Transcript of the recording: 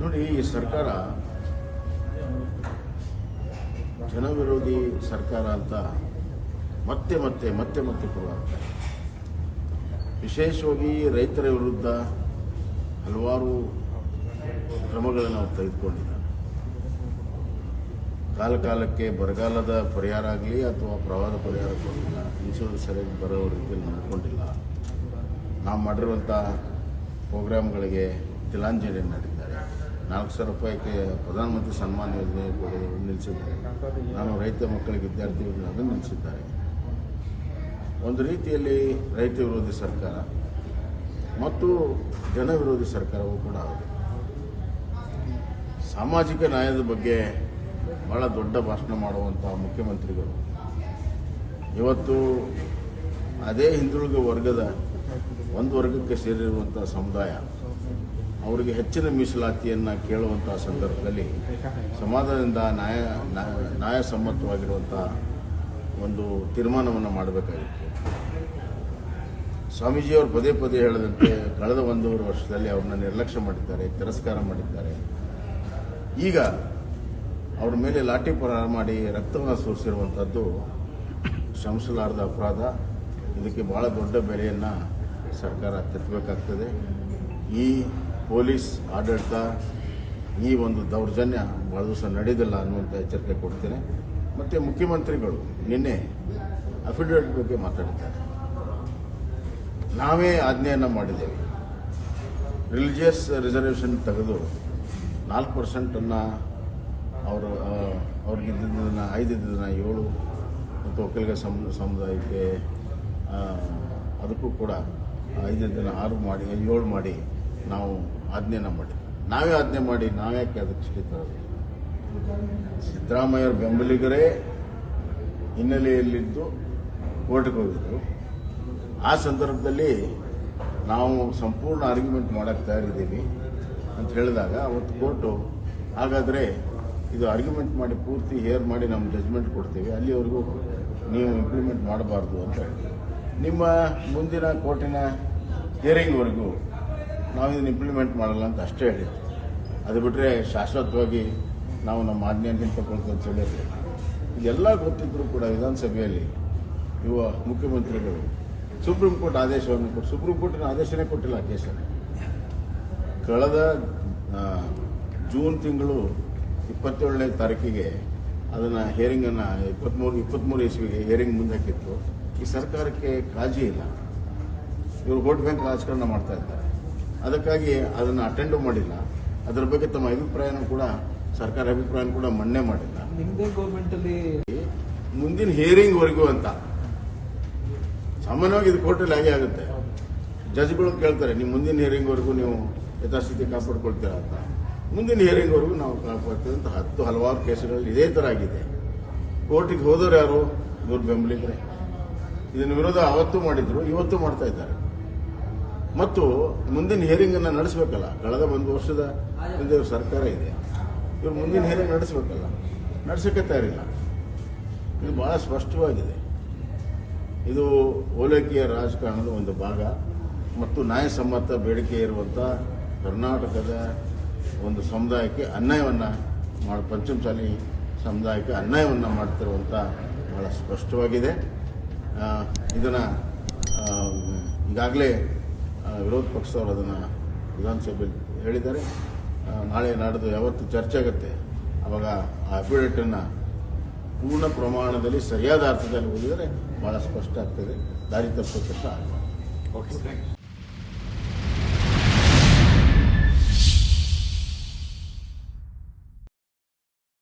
ನೋಡಿ, ಈ ಸರ್ಕಾರ ಜನವಿರೋಧಿ ಸರ್ಕಾರ ಅಂತ ಮತ್ತೆ ಮತ್ತೆ ಮತ್ತೆ ಮತ್ತೆ ಕೊಡುವಂತೆ ವಿಶೇಷವಾಗಿ ರೈತರ ವಿರುದ್ಧ ಹಲವಾರು ಕ್ರಮಗಳನ್ನು ನಾವು ತೆಗೆದುಕೊಂಡಿದ್ದಾರೆ. ಕಾಲ ಕಾಲಕ್ಕೆ ಬರಗಾಲದ ಪರಿಹಾರ ಆಗಲಿ ಅಥವಾ ಪ್ರವಾಹ ಪರಿಹಾರ ಕೊಡಲಿಲ್ಲ ಇನ್ಶೂರೆನ್ಸ್ ಸರಿಯಾಗಿ ಬರೋ ರೀತಿಯಲ್ಲಿ ನೋಡ್ಕೊಂಡಿಲ್ಲ ನಾವು ಮಾಡಿರುವಂಥ ಪ್ರೋಗ್ರಾಮ್ಗಳಿಗೆ ತಿಲಾಂಜಲಿ ನೀಡಿದ್ದಾರೆ ನಾಲ್ಕು ಸಾವಿರ ರೂಪಾಯಿಗೆ ಪ್ರಧಾನಮಂತ್ರಿ ಸನ್ಮಾನ ಯೋಜನೆ ಕೊಡೋದು ನಿಲ್ಲಿಸಿದ್ದಾರೆ. ನಾನು ರೈತ ಮಕ್ಕಳಿಗೆ ವಿದ್ಯಾರ್ಥಿಗಳಿಗೆ ಅದನ್ನು ನಿಲ್ಲಿಸಿದ್ದಾರೆ. ಒಂದು ರೀತಿಯಲ್ಲಿ ರೈತ ವಿರೋಧಿ ಸರ್ಕಾರ ಮತ್ತು ಜನ ವಿರೋಧಿ ಸರ್ಕಾರವೂ ಕೂಡ ಸಾಮಾಜಿಕ ನ್ಯಾಯದ ಬಗ್ಗೆ ಬಹಳ ದೊಡ್ಡ ಭಾಷಣ ಮಾಡುವಂಥ ಮುಖ್ಯಮಂತ್ರಿಗಳು. ಇವತ್ತು ಅದೇ ಹಿಂದುಳಿದ ವರ್ಗದ ಒಂದು ವರ್ಗಕ್ಕೆ ಸೇರಿರುವಂಥ ಸಮುದಾಯ ಅವರಿಗೆ ಹೆಚ್ಚಿನ ಮೀಸಲಾತಿಯನ್ನು ಕೇಳುವಂಥ ಸಂದರ್ಭದಲ್ಲಿ ಸಮಾಧಾನದಿಂದ ನ್ಯಾಯ ನ್ಯಾಯ- ನ್ಯಾಯಸಮ್ಮತವಾಗಿರುವಂಥ ಒಂದು ತೀರ್ಮಾನವನ್ನು ಮಾಡಬೇಕಾಗಿತ್ತು. ಸ್ವಾಮೀಜಿಯವರು ಪದೇ ಪದೇ ಹೇಳದಂತೆ ಕಳೆದ ಒಂದೂವರೆ ವರ್ಷದಲ್ಲಿ ಅವ್ರನ್ನ ನಿರ್ಲಕ್ಷ್ಯ ಮಾಡಿದ್ದಾರೆ, ತಿರಸ್ಕಾರ ಮಾಡಿದ್ದಾರೆ. ಈಗ ಅವ್ರ ಮೇಲೆ ಲಾಠಿ ಪ್ರಹಾರ ಮಾಡಿ ರಕ್ತವನ್ನು ಸುರಿಸಿರುವಂಥದ್ದು ಶ್ರಮಿಸಲಾರದ ಅಪರಾಧ. ಇದಕ್ಕೆ ಬಹಳ ದೊಡ್ಡ ಬೆಲೆಯನ್ನು ಸರ್ಕಾರ ತೆತ್ತಬೇಕಾಗ್ತದೆ ಈ ಪೊಲೀಸ್, ಆಡಳಿತ, ಈ ಒಂದು ದೌರ್ಜನ್ಯ ಭಾಳ ದಿವಸ ನಡೆದಿಲ್ಲ ಅನ್ನುವಂಥ ಎಚ್ಚರಿಕೆ ಕೊಡ್ತೇನೆ. ಮತ್ತು ಮುಖ್ಯಮಂತ್ರಿಗಳು ನಿನ್ನೆ ಅಫಿಡವಿಟ್ ಬಗ್ಗೆ ಮಾತಾಡಿದ್ದಾರೆ. ನಾವೇ ಆಜ್ಞೆಯನ್ನು ಮಾಡಿದ್ದೇವೆ. ರಿಲಿಜಿಯಸ್ ರಿಸರ್ವೇಷನ್ ತೆಗೆದು ನಾಲ್ಕು ಪರ್ಸೆಂಟನ್ನು ಅವರು ಅವ್ರಿಗೆ ದಿನ, ಐದು ದಿನ ಏಳು ಮತ್ತು ಒಕ್ಕಲಿಗ ಸಮ್, ಸಮುದಾಯಕ್ಕೆ ಅದಕ್ಕೂ ಕೂಡ ಐದು ದಿನ ಆರು ಮಾಡಿ, ಏಳು ಮಾಡಿ ನಾವು ಆಜ್ಞೆನ ಮಾಡಿ ನಾವೇ ಆಜ್ಞೆ ಮಾಡಿ ನಾವ್ಯಾಕೆ ಅದಕ್ಕೆ ಸಿಡಿ ಸಿದ್ದರಾಮಯ್ಯ ಬೆಂಬಲಿಗರೇ ಹಿನ್ನೆಲೆಯಲ್ಲಿದ್ದು ಕೋರ್ಟ್ಗೆ ಹೋಗಿದ್ರು. ಆ ಸಂದರ್ಭದಲ್ಲಿ ನಾವು ಸಂಪೂರ್ಣ ಆರ್ಗ್ಯುಮೆಂಟ್ ಮಾಡಕ್ಕೆ ತಯಾರಿದ್ದೀವಿ ಅಂತ ಹೇಳಿದಾಗ ಅವತ್ತು ಕೋರ್ಟು ಹಾಗಾದರೆ ಇದು ಆರ್ಗ್ಯುಮೆಂಟ್ ಮಾಡಿ ಪೂರ್ತಿ ಹೇರ್ ಮಾಡಿ ನಮ್ಮ ಜಜ್ಮೆಂಟ್ ಕೊಡ್ತೀವಿ. ಅಲ್ಲಿವರೆಗೂ ನೀವು ಇಂಪ್ಲಿಮೆಂಟ್ ಮಾಡಬಾರ್ದು ಅಂತ ನಿಮ್ಮ ಮುಂದಿನ ಕೋರ್ಟಿನ ಹಿಯರಿಂಗ್ವರೆಗೂ ನಾವು ಇದನ್ನು ಇಂಪ್ಲಿಮೆಂಟ್ ಮಾಡಲ್ಲ ಅಂತ ಅಷ್ಟೇ ಹೇಳಿ. ಅದು ಬಿಟ್ಟರೆ ಶಾಶ್ವತವಾಗಿ ನಾವು ನಮ್ಮ ಆಜ್ಞೆಯನ್ನು ಹಿಂತಕೊಳ್ತೀವಿ ಅಂತ ಹೇಳಿದ್ರು ಇದೆಲ್ಲ ಗೊತ್ತಿದ್ದರೂ ಕೂಡ ವಿಧಾನಸಭೆಯಲ್ಲಿ ಯುವ ಮುಖ್ಯಮಂತ್ರಿಗಳು ಸುಪ್ರೀಂ ಕೋರ್ಟ್ ಆದೇಶವನ್ನು ಕೊಟ್ಟು, ಸುಪ್ರೀಂ ಕೋರ್ಟಿನ ಆದೇಶನೇ ಕೊಟ್ಟಿಲ್ಲ ಕೇಸಲ್ಲಿ. ಕಳೆದ ಜೂನ್ ತಿಂಗಳು ಇಪ್ಪತ್ತೇಳನೇ ತಾರೀಕಿಗೆ ಅದನ್ನು ಹೇರಿಂಗನ್ನು ಇಪ್ಪತ್ತ್ಮೂರು ಇಪ್ಪತ್ತ್ಮೂರು ಇಸ್ವಿಗೆ ಹೇರಿಂಗ್ ಮುಂದಾಕಿತ್ತು ಈ ಸರ್ಕಾರಕ್ಕೆ ಕಾಳಜಿ ಇಲ್ಲ. ಇವರು ವೋಟ್ ಬ್ಯಾಂಕ್ ರಾಜಕಾರಣ ಮಾಡ್ತಾ ಇದ್ದಾರೆ. ಅದಕ್ಕಾಗಿ ಅದನ್ನು ಅಟೆಂಡು ಮಾಡಿಲ್ಲ. ಅದರ ಬಗ್ಗೆ ತಮ್ಮ ಅಭಿಪ್ರಾಯನೂ ಕೂಡ ಸರ್ಕಾರ ಅಭಿಪ್ರಾಯನ ಕೂಡ ಮನ್ನೆ ಮಾಡಿಲ್ಲ. ನಿಮ್ದೇ ಗೌರ್ಮೆಂಟ್ ಅಲ್ಲಿ ಮುಂದಿನ ಹಿಯರಿಂಗ್ವರೆಗೂ ಅಂತ. ಸಾಮಾನ್ಯವಾಗಿ ಇದು ಕೋರ್ಟಲ್ಲಿ ಹಾಗೆ ಆಗುತ್ತೆ. ಜಜ್ಗಳು ಕೇಳ್ತಾರೆ ನೀವು ಮುಂದಿನ ಹಿಯರಿಂಗ್ವರೆಗೂ ನೀವು ಯಥಾಸ್ಥಿತಿ ಕಾಪಾಡ್ಕೊಳ್ತೀರಾ ಅಂತ. ಮುಂದಿನ ಹಿಯರಿಂಗ್ವರೆಗೂ ನಾವು ಕಾಪಾಡ್ತೀವಿ ಅಂತ ಹತ್ತು ಹಲವಾರು ಕೇಸುಗಳಲ್ಲಿ ಇದೇ ಥರ ಆಗಿದೆ. ಕೋರ್ಟಿಗೆ ಹೋದವರು ಯಾರು? ಇವ್ರ ಬೆಂಬಲಿಗರೇ ಇದನ್ನ ವಿರೋಧ ಅವತ್ತು ಮಾಡಿದ್ರು ಇವತ್ತು ಮಾಡ್ತಾ ಇದ್ದಾರೆ. ಮತ್ತು ಮುಂದಿನ ಹಿಯರಿಂಗನ್ನು ನಡೆಸಬೇಕಲ್ಲ. ಕಳೆದ ಒಂದು ವರ್ಷದ ಹಿಂದೆ ಸರ್ಕಾರ ಇದೆ. ಇವರು ಮುಂದಿನ ಹಿಯರಿಂಗ್ ನಡೆಸಬೇಕಲ್ಲ. ನಡೆಸೋಕ್ಕೆ ತಯಾರಿಲ್ಲ. ಇದು ಬಹಳ ಸ್ಪಷ್ಟವಾಗಿದೆ. ಇದು ಓಲೈಕೆಯ ರಾಜಕಾರಣದ ಒಂದು ಭಾಗ ಮತ್ತು ನ್ಯಾಯಸಮ್ಮತ ಬೇಡಿಕೆ ಇರುವಂಥ ಕರ್ನಾಟಕದ ಒಂದು ಸಮುದಾಯಕ್ಕೆ ಅನ್ಯಾಯವನ್ನು ಮಾಡಿ, ಪಂಚಮಸಾಲಿ ಸಮುದಾಯಕ್ಕೆ ಅನ್ಯಾಯವನ್ನು ಮಾಡ್ತಿರುವಂಥ ಬಹಳ ಸ್ಪಷ್ಟವಾಗಿದೆ. ಇದನ್ನು ಈಗಾಗಲೇ ವಿರೋಧ ಪಕ್ಷದವರು ಅದನ್ನು ವಿಧಾನಸಭೆಯಲ್ಲಿ ಹೇಳಿದ್ದಾರೆ. ನಾಳೆ ನಾಡಿದ್ದು ಯಾವತ್ತು ಚರ್ಚೆ ಆಗುತ್ತೆ ಆವಾಗ ಆ ಅಫಿಡೇಟನ್ನು ಪೂರ್ಣ ಪ್ರಮಾಣದಲ್ಲಿ ಸರಿಯಾದ ಅರ್ಥದಲ್ಲಿ ಓದಿದರೆ ಬಹಳ ಸ್ಪಷ್ಟ ಆಗ್ತದೆ. ದಾರಿ ತಪ್ಪುವಂಥ ಆಗಬಾರ್ದು ಓಕೆ